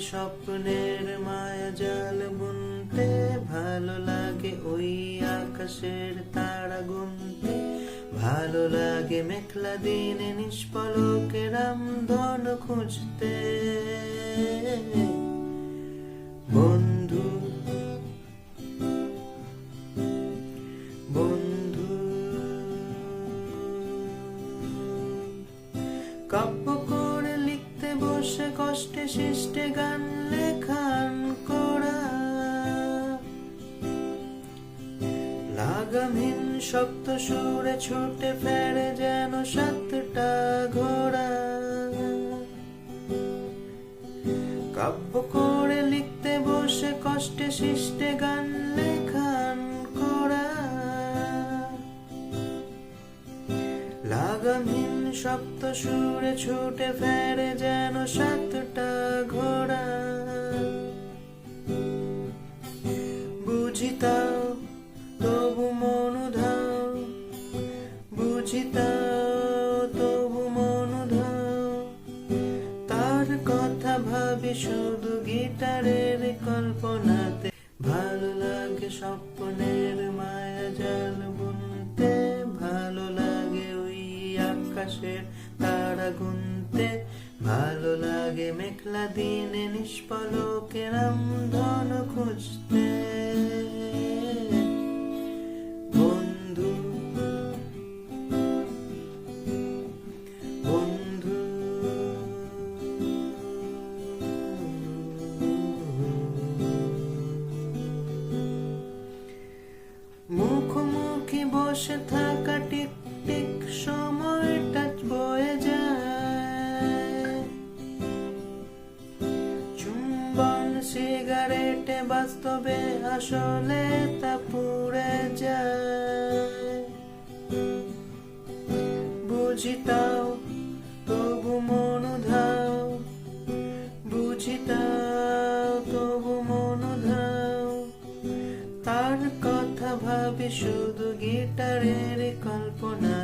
স্বপ্নের মায়া জাল বুনতে ভালো লাগে ওই আকাশের তারা গুনতে। ভালো লাগে মেঘলা দিনে নিষ্পলকে রামধন খুঁজতে। বন্ধু বন্ধু বসে কষ্টে সৃষ্টে গান লেখান করা। লাগামহীন শক্ত সুরে ছুটে ফেরে যেন সাতটা ঘোড়া। কাব্য করে লিখতে বসে কষ্টে সৃষ্টে গান লেখান করা। লাগামহীন শব্দ সুরে ছুটে ফেরে যেন সাতটা ঘোড়া। বুঝিতাও, তবু মনুধাও। বুঝিতাও, তবু তার কথা ভাবি শুধু গিটারের কল্পনাতে। ভালো লাগে স্বপ্নের মায়া জাল আকাশের তারা গুনতে। ভালো লাগে মেঘলা দিনে নিষ্পলকে রামধন খুঁজতে। বন্ধু বন্ধু। মুখোমুখি বসে থাকা টিক টিক সময়টা বয়ে যায়। চুম্বন সিগারেটে বাস্তবে আসলে তা পুড়ে যায়। বুঝিতাও তবু মনুধাও বুঝিতাও কথা ভাবি শুধু গিটারের কল্পনা